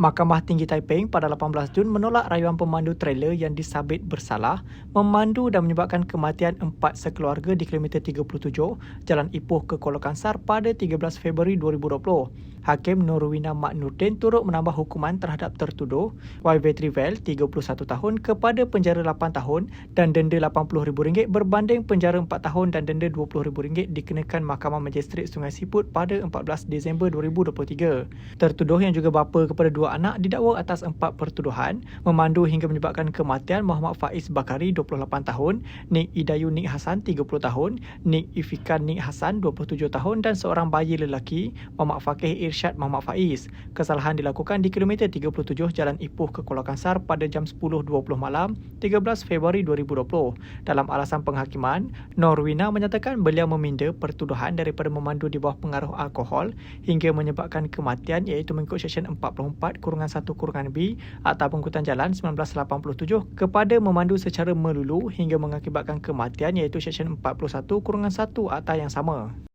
Mahkamah Tinggi Taiping pada 18 Jun menolak rayuan pemandu trailer yang disabit bersalah memandu dan menyebabkan kematian empat sekeluarga di kilometer 37 Jalan Ipoh ke Kuala Kangsar pada 13 Februari 2020. Hakim Norwina Mak Nurdin turut menambah hukuman terhadap tertuduh YV Trivel 31 tahun kepada penjara 8 tahun dan denda RM80,000 berbanding penjara 4 tahun dan denda RM20,000 dikenakan Mahkamah Magistrate Sungai Siput pada 14 Disember 2023. Tertuduh yang juga bapa kepada dua anak didakwa atas empat pertuduhan memandu hingga menyebabkan kematian Muhammad Faiz Bakari 28 tahun, Nik Idayu Nik Hasan 30 tahun, Nik Ifikan Nik Hasan 27 tahun dan seorang bayi lelaki Muhammad Fakih Irsyad Muhammad Faiz. Kesalahan dilakukan di kilometer 37 Jalan Ipoh ke Kuala Kangsar pada jam 10.20 malam 13 Februari 2020. Dalam alasan penghakiman, Norwina menyatakan beliau meminda pertuduhan daripada memandu di bawah pengaruh alkohol hingga menyebabkan kematian iaitu mengikut Seksyen 44 kurungan 1 kurungan B Akta Pengangkutan Jalan 1987 kepada memandu secara melulu hingga mengakibatkan kematian iaitu Seksyen 41 kurungan 1 Akta yang sama.